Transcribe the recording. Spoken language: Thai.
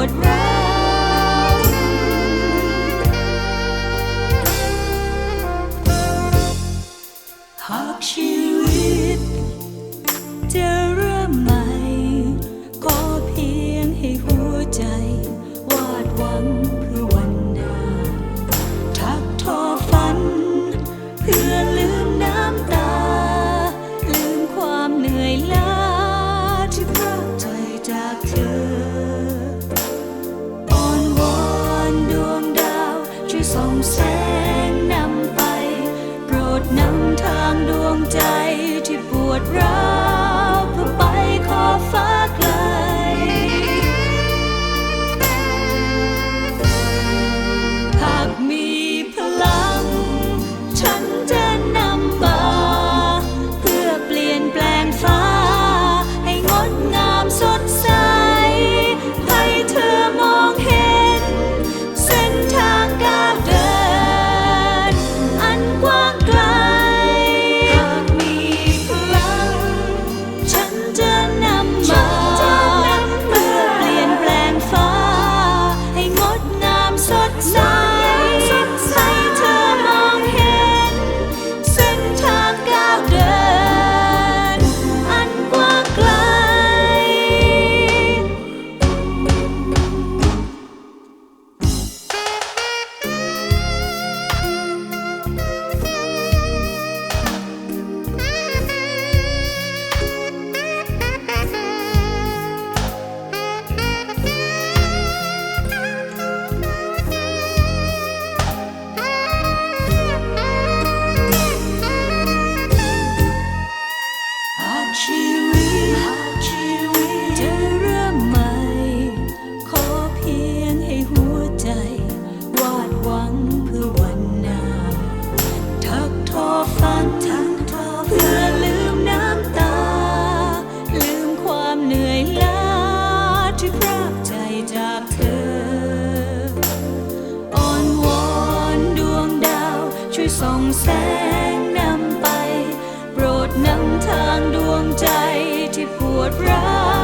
would run. ชีวิตจะเริ่มใหม่ ขอเพียงให้หัวใจ วาดหวังเพื่อวันหน้า ทักทอฝันเพื่อลืมน้ำตา ลืมความเหนื่อยล้าที่พรากใจจากเธอ อ่อนวอนดวงดาวช่วยส่องแสง ทางดวงใจที่ปวดร้าว